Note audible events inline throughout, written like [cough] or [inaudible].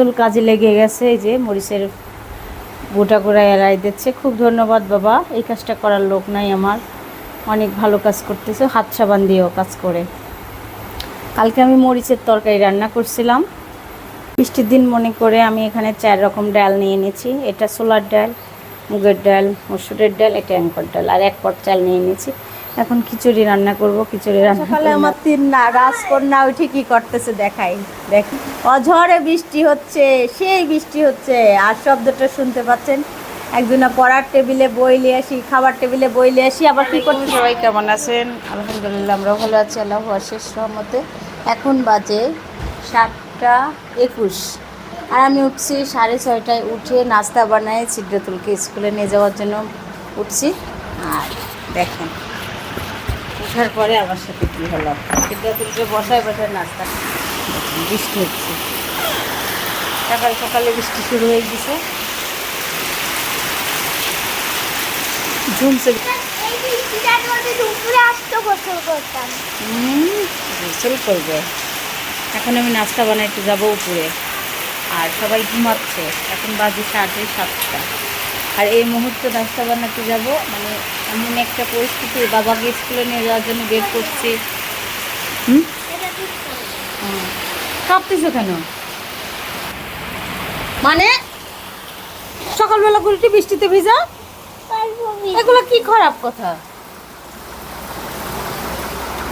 তুল কাজে লেগে গেছে, এই যে মরিচের গোটা গোড়া এড়াই দিচ্ছে। খুব ধন্যবাদ বাবা, এই কাজটা করার লোক নাই আমার। অনেক ভালো কাজ করতেছে, হাত সাবান দিয়েও কাজ করে। কালকে আমি মরিচের তরকারি রান্না করছিলাম। বৃষ্টির দিন মনে করে আমি এখানে চার রকম ডাল নিয়ে নিয়েছি এটা সোলার ডাল, মুগের ডাল, মসুরের ডাল, এটা অ্যাঙ্কর ডাল। আর এক পট চাল নিয়ে নিয়েছি এখন খিচুড়ি রান্না করব খিচুড়ি রান্না সকালে আমার তিন না রাজকন্যা উঠে কি করতেছে দেখাই। দেখ অঝরে বৃষ্টি হচ্ছে সেই বৃষ্টি হচ্ছে আর শব্দটা শুনতে পাচ্ছেন? একজনা পড়ার টেবিলে বই নিয়ে আসি খাবার টেবিলে বই নিয়ে আসি আবার কি করতে সবাই কেমন আছেন? আলহামদুলিল্লাহ আমরা ভালো আছি আল্লাহ শেষ সহমতে এখন বাজে সাতটা একুশ। আর আমি উঠছি সাড়ে ছয়টায় উঠে নাস্তা বানাই ছিদ্রতুলকে স্কুলে নিয়ে যাওয়ার জন্য উঠছি। আর দেখেন ওঠার পরে আমার সাথে কী হলো? ছিদ্রতুলকে বসায় বসায় নাস্তা বৃষ্টি হচ্ছে। সকাল সকালে বৃষ্টি শুরু হয়ে গেছে। ঝুমছে। করবে। এখন আমি নাস্তা বানাইতে যাব উপরে। আর সবাই ঘুমাচ্ছে। এখন বাজে সাড়ে সাতটা। আর এই মুহূর্তে নাস্তা বানাতে যাব মানে এমন একটা পরিস্থিতি বাবাকে স্কুলে নিয়ে যাওয়ার জন্য বের করছি। হুম? কাঁপতেছো কেন? মানে? সকালবেলা গুলটি বৃষ্টিতে ভিজা? এগুলো কি খারাপ কথা?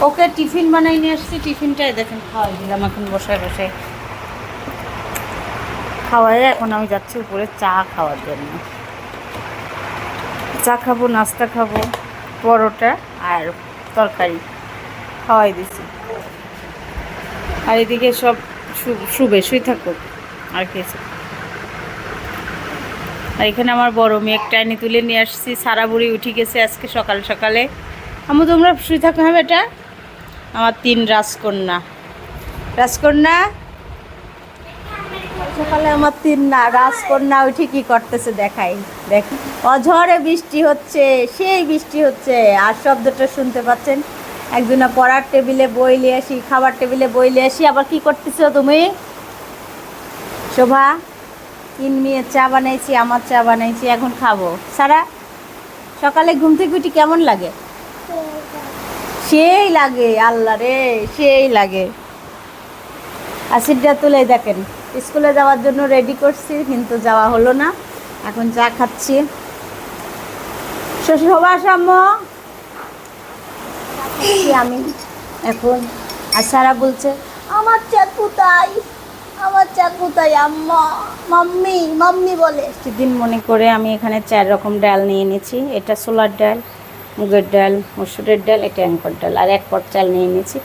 ওকে টিফিন বানাই নিয়ে আসছি টিফিনটাই দেখেন খাওয়াই দিলাম এখন বসায় বসায়। খাওয়াই এখন আমি যাচ্ছি উপরে চা খাওয়ার জন্য। চা খাব, নাস্তা খাব, পরোটা আর তরকারি। খাওয়াই দিছি। আর এদিকে সব শু- শুবে শুই থাকুক, আর কিছু আর এখানে আমার বড় মেয়ে টাইনি তুলে নিয়ে আসছি। সারা বুড়ি উঠে গেছে আজকে সকাল সকালে। আমি তোমরা শুয়ে থাকো হ্যাঁ বেটা। আমার তিন রাজকন্যা। রাজকন্যা সকালে আমার তিন না, রাজকন্যা উঠে কি করতেছে দেখাই। দেখ, অঝরে বৃষ্টি হচ্ছে, সেই বৃষ্টি হচ্ছে, আর শব্দটা শুনতে পাচ্ছেন? একজনা পড়ার টেবিলে বই নিয়ে আসি, খাবার টেবিলে বই নিয়ে আসি, আবার কি করতেছো তুমি? শোভা, তিন চা বানাইছি, আমার চা বানাইছি, এখন খাব। সারা, সকালে ঘুম থেকে উঠি কেমন লাগে? সেই লাগে, আল্লাহ রে, সেই লাগে। আসিডটা তুলে দেখেন। স্কুলে যাওয়ার জন্য রেডি করছি, কিন্তু যাওয়া হলো না। এখন চা খাচ্ছি। শ্বশুর হবা সাম্য আমি। এখন আর সারা বলছে, আমার চা কোথায়? আমার চা কোথায়, আম্মা? মাম্মি মাম্মি বলে। দিন মনে করে আমি এখানে চার রকম ডাল নিয়ে নিয়েছি এটা সোলার ডাল, মুগের ডাল, মসুরের ডাল, এটা অ্যাঙ্কর ডাল। আর এক পট চাল নিয়ে নিয়েছি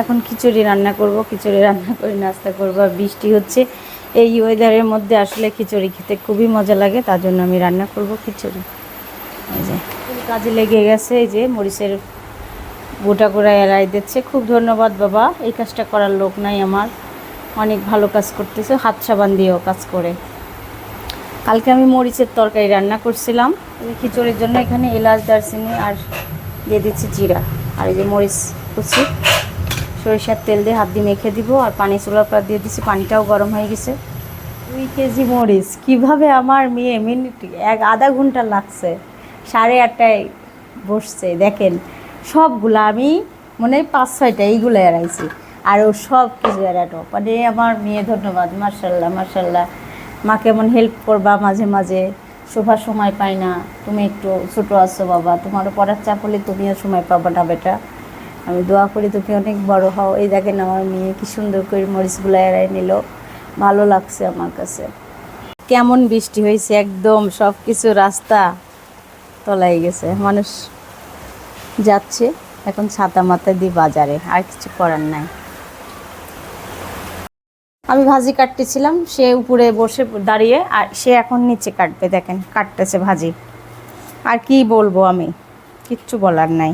এখন খিচুড়ি রান্না করব, খিচুড়ি রান্না করে নাস্তা করব। আর বৃষ্টি হচ্ছে, এই ওয়েদারের মধ্যে আসলে খিচুড়ি খেতে খুবই মজা লাগে, তার জন্য আমি রান্না করব খিচুড়ি। এই যে কাজে লেগে গেছে, এই যে মরিচের গোটা গোড়া এড়াই দিচ্ছে। খুব ধন্যবাদ বাবা, এই কাজটা করার লোক নাই আমার। অনেক ভালো কাজ করতেছে, হাত সাবান দিয়েও কাজ করে। কালকে আমি মরিচের তরকারি রান্না করছিলাম খিচুড়ির জন্য এখানে এলাচ, দারচিনি আর দিয়ে দিচ্ছি জিরা। আর এই যে মরিচ কুচি। সরিষার তেল দিয়ে হাত দিয়ে মেখে দিব আর পানি চুলার পর দিয়ে দিচ্ছি পানিটাও গরম হয়ে গেছে। দুই কেজি মরিচ, কীভাবে আমার মেয়ে মিনিট এক আধা ঘণ্টা লাগছে? সাড়ে আটটায় বসছে, দেখেন, সবগুলো আমি মনে পাঁচ ছয়টা এইগুলো এড়াইছি। আর ও সব কিছু এড়াটো মানে আমার মেয়ে ধন্যবাদ মার্শাল্লাহ মার্শাল্লাহ মাকে কেমন হেল্প করবা মাঝে মাঝে, শোভার সময় পাই না। তুমি একটু ছোটো আছো বাবা তোমারও পড়ার চাপ হলে তুমিও সময় পাবা না বেটা। আমি দোয়া করি তুমি অনেক বড় হও। এই দেখেন আমার মেয়ে কি সুন্দর করে মরিচগুলো এড়াই নিল। ভালো লাগছে আমার কাছে। কেমন বৃষ্টি হয়েছে একদম সব কিছু রাস্তা তলাই গেছে। মানুষ যাচ্ছে, এখন ছাতা মাথা দিয়ে বাজারে, আর কিছু করার নাই। আমি ভাজি কাটতেছিলাম, সে উপরে বসে দাঁড়িয়ে, আর সে এখন নিচে কাটবে, দেখেন, কাটতেছে ভাজি। আর কি বলব আমি? কিচ্ছু বলার নাই।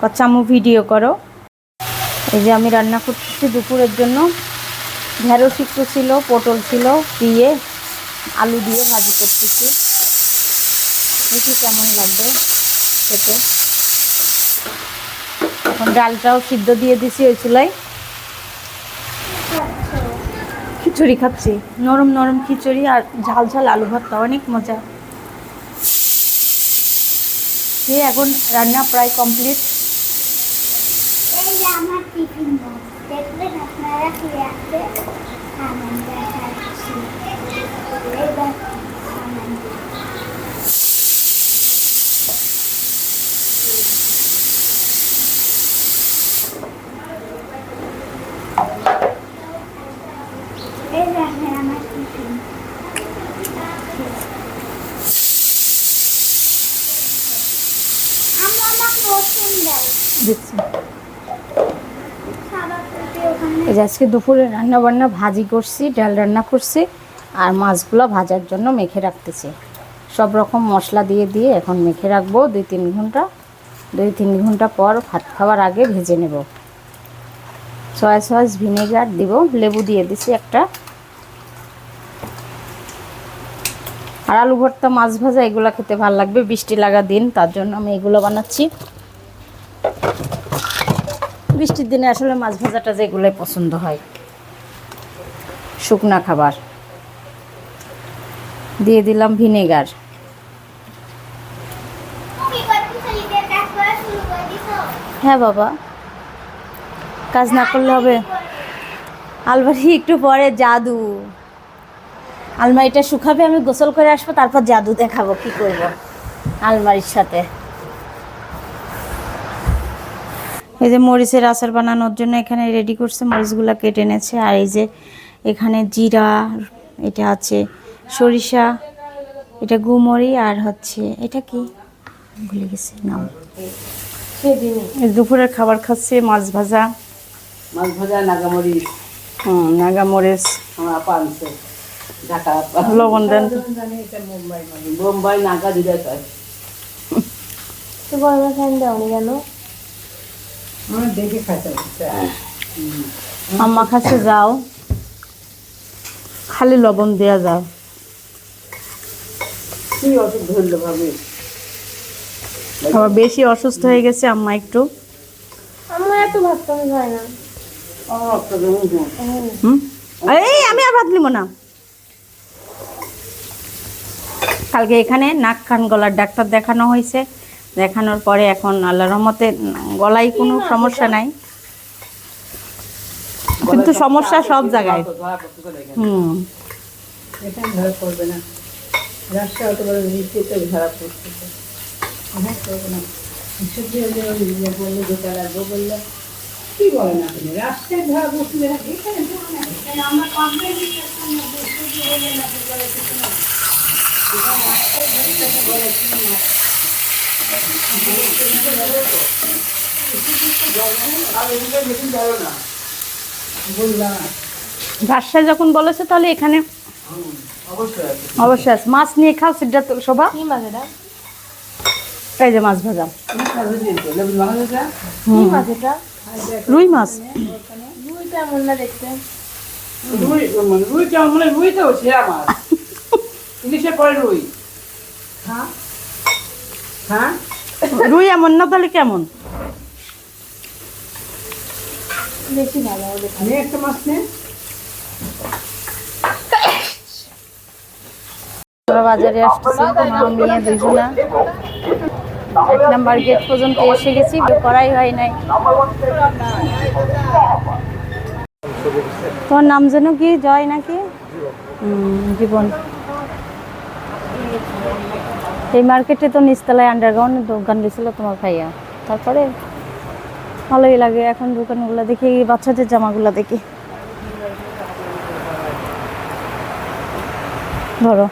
কচ্ছামু ভিডিও করো। এই যে আমি রান্না করতেছি দুপুরের জন্য। ঢেঁড়স একটু ছিল, পটল ছিল, দিয়ে আলু দিয়ে ভাজি করতেছি। দেখি কেমন লাগবে খেতে। এখন ডালটাও সিদ্ধ দিয়ে দিছি ওই চুলায়। খিচুড়ি খাচ্ছি। নরম নরম খিচুড়ি আর ঝাল ঝাল আলু ভর্তা, অনেক মজা। এখন রান্না প্রায় কমপ্লিট এই যে আমার টিফিন বক্স দেখবেন আপনারা কি আছে আমি দেখাচ্ছি এই দেখ সামান। এই দেখেন আমার টিফিন আমি আমার পছন্দ দিচ্ছি সাদা কুর্তি ওখানে এই যে আজকে দুপুরে রান্না বান্না ভাজি করছি, ডাল রান্না করছি, আর মাছগুলো ভাজার জন্য মেখে রাখতেছি। সব রকম মশলা দিয়ে দিয়ে এখন মেখে রাখব দুই তিন ঘণ্টা। দুই তিন ঘণ্টা পর ভাত খাওয়ার আগে ভেজে নেব। সয়া সস, ভিনেগার দিব, লেবু দিয়ে দিছি একটা। আর আলু ভর্তা, মাছ ভাজা, এগুলো খেতে ভালো লাগবে, বৃষ্টি লাগা দিন, তার জন্য আমি এগুলো বানাচ্ছি। বৃষ্টির দিনে আসলে মাছ ভাজাটা যেগুলোই পছন্দ হয়। শুকনা খাবার। দিয়ে দিলাম ভিনেগার। হ্যাঁ বাবা। কাজ না করলে হবে। আলমারি একটু পরে জাদু। আলমারিটা শুকাবে, আমি গোসল করে আসব, তারপর জাদু দেখাবো, কি করব আলমারির সাথে। এই যে মরিচের আচার বানানোর জন্য এখানে রেডি করছে মরিচগুলো কেটে এনেছে। আর এই যে এখানে জিরা এটা আছে সরিষা এটা গুমরি আর হচ্ছে এটা কি? ভুলে গেছে নাম। দুপুরের খাবার খাচ্ছে মাছ ভাজা। মাছ ভাজা নাগামরি হুম নাগা মরিচ আমার আপা আনছে। ঢাকা আপা। লবণ দেন। বোম্বাই নাগা তো ফ্যান আমার দেখে খাইতে আম্মা কাছে যাও। খালি লবণ দেওয়া যাও। কি অসুখ ধরলো ভাবি? আবার বেশি অসুস্থ হয়ে গেছে আম্মা একটু। এত ভাত হয় না। এই আমি আর ভাত নিব না। কালকে এখানে নাক কান গলার ডাক্তার দেখানো হয়েছে। দেখানোর পরে এখন আল্লাহ রহমতে গলায় কোনো সমস্যা নাই। কিন্তু সমস্যা সব জায়গায়। হুম। আমরা রাজশাহী যখন বলেছে তাহলে এখানে অবশ্যই আছে। মাছ নিয়ে খাও সিদ্ধা শোভা। কি মাছ এটা? এই যে মাছ ভাজা। রুই মাছ। রুই মানে রুই কেমন মানে রুই তো সেরা মাছ। [laughs] ইলিশে পরে রুই। হ্যাঁ? হ্যাঁ? রুই এমন না তাহলে কেমন? বেশি ভালো হবে। আমি একটা মাছ নে। বাজারে আসতেছি মা মেয়ে দুজনা এক নাম্বার গেট পর্যন্ত এসে গেছি করাই হয় নাই। তোমার নাম যেন কি? জয় নাকি? জীবন। এই মার্কেটে তো নিচতলায় আন্ডারগ্রাউন্ডে দোকান দিয়েছিল তোমার ভাইয়া। তারপরে ভালোই লাগে, এখন দোকানগুলো দেখি বাচ্চাদের জামাগুলো দেখি। ধরো,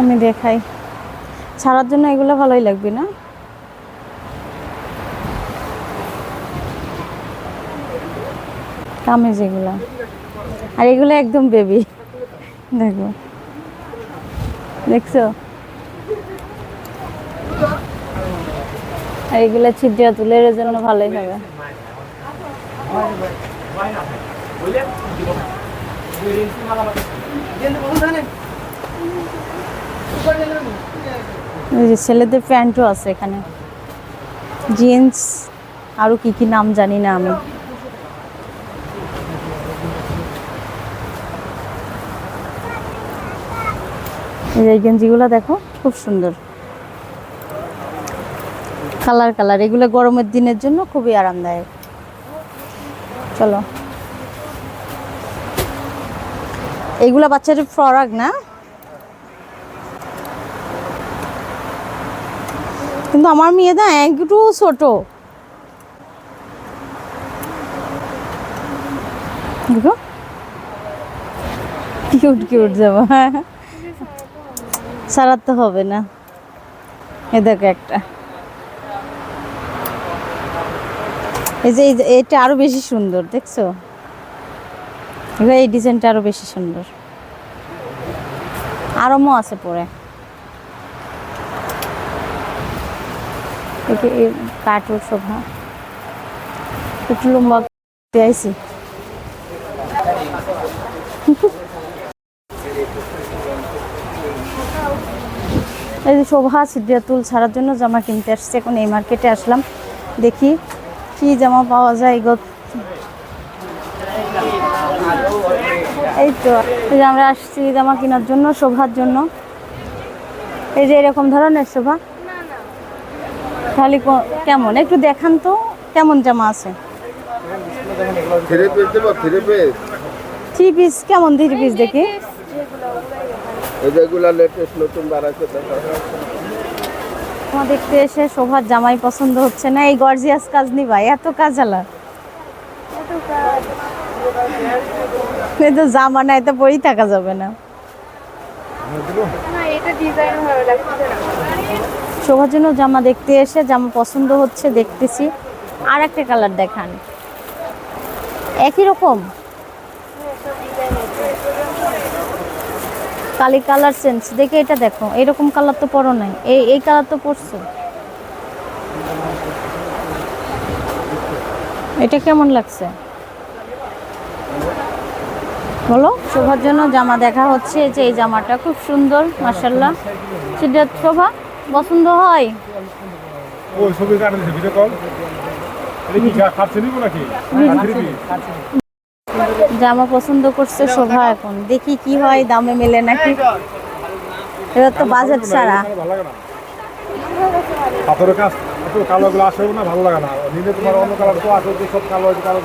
আমি দেখাই। ছাড়ার জন্য এগুলো ভালোই লাগবে না? কামিজ এগুলো। আর এগুলো একদম বেবি দেখো। দেখছ? এইগুলো ছিদ্রা তুলে এর জন্য ভালোই হবে। ছেলেদের প্যান্টও আছে এখানে। জিন্স, আরও কি কি নাম জানি না আমি। এই গেঞ্জিগুলো দেখো, খুব সুন্দর। কালার কালার, এগুলো গরমের দিনের জন্য খুবই আরামদায়ক। চলো। এইগুলা বাচ্চাদের ফ্রক না? কিন্তু আমার মেয়ে না একটু ছোট। কিউট কিউট জামা। সারাতে হবে না। এ দেখো একটা। এই যে এটা আরও বেশি সুন্দর, দেখছ? এই ডিজাইনটা আরও বেশি সুন্দর। আরমও আছে পরে। কাঠের শোভা। একটু লম্বা আইছি। এই যে শোভা সিদ্ধিয়াতুল ছাড়ার জন্য জামা কিনতে আসছে। এখন এই মার্কেটে আসলাম। দেখি কি জামা পাওয়া যায় গো? এই তো এই যে আমরা আসছি জামা কেনার জন্য শোভার জন্য। এই যে এরকম ধরনের শোভা। তাহলে কো- কেমন? একটু দেখান তো কেমন জামা আছে? থ্রি পিস কেমন থ্রি পিস দেখি? যেগুলো লেটেস্ট নতুন বাড়াচ্ছে দেখো তোমার দেখতে এসে শোভার জামাই পছন্দ হচ্ছে না। এই গর্জিয়াস কাজ নিবা এত কাজ আলা তো জামা না এত পরেই থাকা যাবে না। শোভার জন্য জামা দেখতে এসে, জামা পছন্দ হচ্ছে, দেখতেছি। আর একটা কালার দেখান। একই রকম? কালি কালার চেঞ্জ। দেখে এটা দেখো এরকম কালার তো পরো নাই। এই এই কালার তো পরছো। এটা কেমন লাগছে? বলো। শোভার জন্য জামা দেখা হচ্ছে যে এই জামাটা খুব সুন্দর মাসাল্লাহ সেটা শোভা পছন্দ হয়? ওই ছবি ভিডিও কল। জামা পছন্দ করছে শোভা এখন। দেখি কি হয় দামে মেলে নাকি। এবার তো বাজেট ছাড়া। ভালো পাথরের কাজ একটু কালো গুলো আসে না ভালো লাগে না। নিলে তোমার অন্য কালার তো আসে যে সব কালো কালো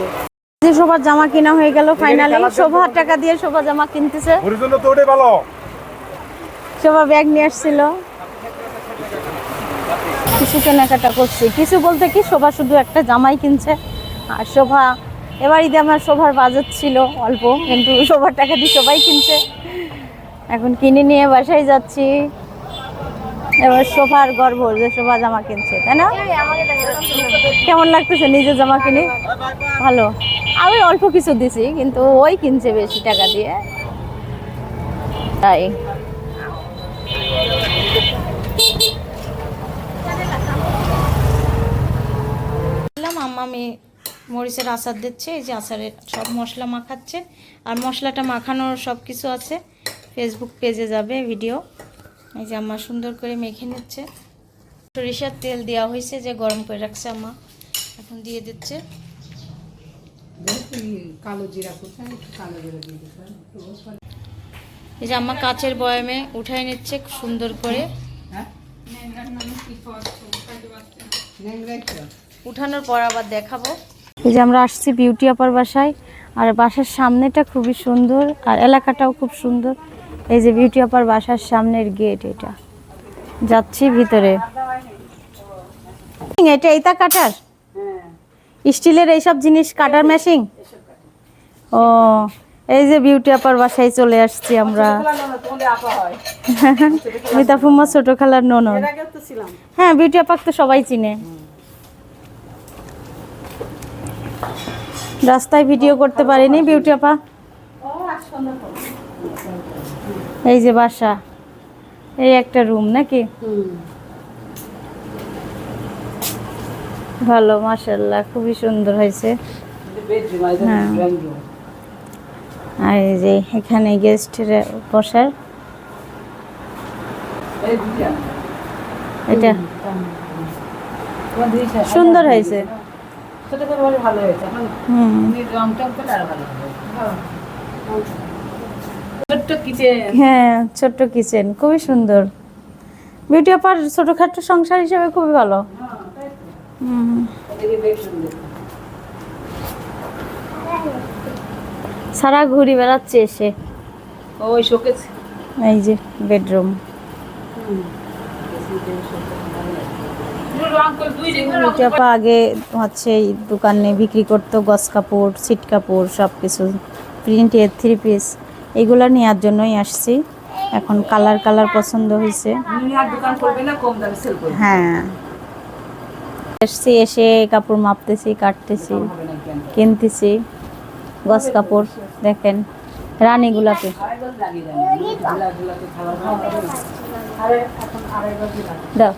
যে শোভার জামা কিনা হয়ে গেল ফাইনালি শোভার টাকা দিয়ে শোভা জামা কিনতেছে। ওর জন্য তো ওটাই ভালো। শোভা ব্যাগ নিয়ে আসছিল। কিছু কেনাকাটা করছি। কিছু বলতে কি শোভা শুধু একটা জামাই কিনছে। আর শোভা এবার ঈদে আমার শোভার বাজেট ছিল অল্প কিন্তু শোভার টাকা দিয়ে সবাই কিনছে। এখন কিনে নিয়ে বাসায় যাচ্ছি। এবার শোভার গর্ব যে শোভা জামা কিনছে তাই না? কেমন লাগতেছে নিজে জামা কিনে? ভালো। আমি অল্প কিছু দিছি কিন্তু ওই কিনছে বেশি টাকা দিয়ে। তাই। আম্মা আমি মরিচের আচার দিচ্ছে এই যে আচারের সব মশলা মাখাচ্ছে। আর মশলাটা মাখানোর সব কিছু আছে। ফেসবুক পেজে যাবে ভিডিও এই যে আমার সুন্দর করে মেখে নিচ্ছে। সরিষার তেল দেওয়া হয়েছে যে গরম করে রাখছে আম্মা। এখন দিয়ে দিচ্ছে। কালো জিরা কালো জিরা দিয়ে এই যে আমার কাচের বয়ামে উঠাই নিচ্ছে খুব সুন্দর করে। হ্যাঁ? উঠানোর পর আবার দেখাবো। এই যে আমরা আসছি বিউটি আপার বাসায় আর বাসার সামনেটা খুবই সুন্দর আর এলাকাটাও খুব সুন্দর। এই যে বিউটি আপার বাসার সামনের গেট এটা। যাচ্ছি ভিতরে। এটা এইটা কাটার? স্টিলের এইসব জিনিস কাটার মেশিন ও এই যে বিউটি আপার বাসায় চলে আসছি আমরা। [laughs] তোমাদের আপা হয় মিতা ফুম্মা ছোট খালার ননদ হ্যাঁ বিউটি আপাক তো সবাই চিনে। রাস্তায় ভিডিও করতে পারিনি বিউটি আপা। এই যে বাসা, এই একটা রুম নাকি? ভালো মাশাল্লাহ খুবই সুন্দর হয়েছে। হ্যাঁ। আর এই যে এখানে গেস্টের বসার। এটা। সুন্দর হয়েছে। ছোট করে বলে ভালো হয়েছে। এখন হুম। তুমি রংটা করে ভালো হবে। ছোট্ট কিচেন। হ্যাঁ ছোট্ট কিচেন খুবই সুন্দর। বিউটি অপার ছোটোখাটো সংসার হিসেবে খুবই ভালো। হুম। সারা ঘুরি বেড়াচ্ছে এসে। ওই শোকেস। এই যে বেডরুম আপা আগে হচ্ছে এই দোকানে বিক্রি করতো, গস কাপড় সিট কাপড় সব কিছু প্রিন্টের থ্রি পিস এগুলো নেওয়ার জন্যই আসছি। এখন কালার কালার পছন্দ হয়েছে। হ্যাঁ। এসছি এসে কাপড় মাপতেছি, কাটতেছি, কিনতেছি। গস কাপড়, দেখেন। রানী গোলাপি আড়াই গজ লাগিয়ে যাবে ঝোলা ঝোলাতে খাবার খাওয়া হবে না আরে এখন আড়াই গজ লাগে দাও।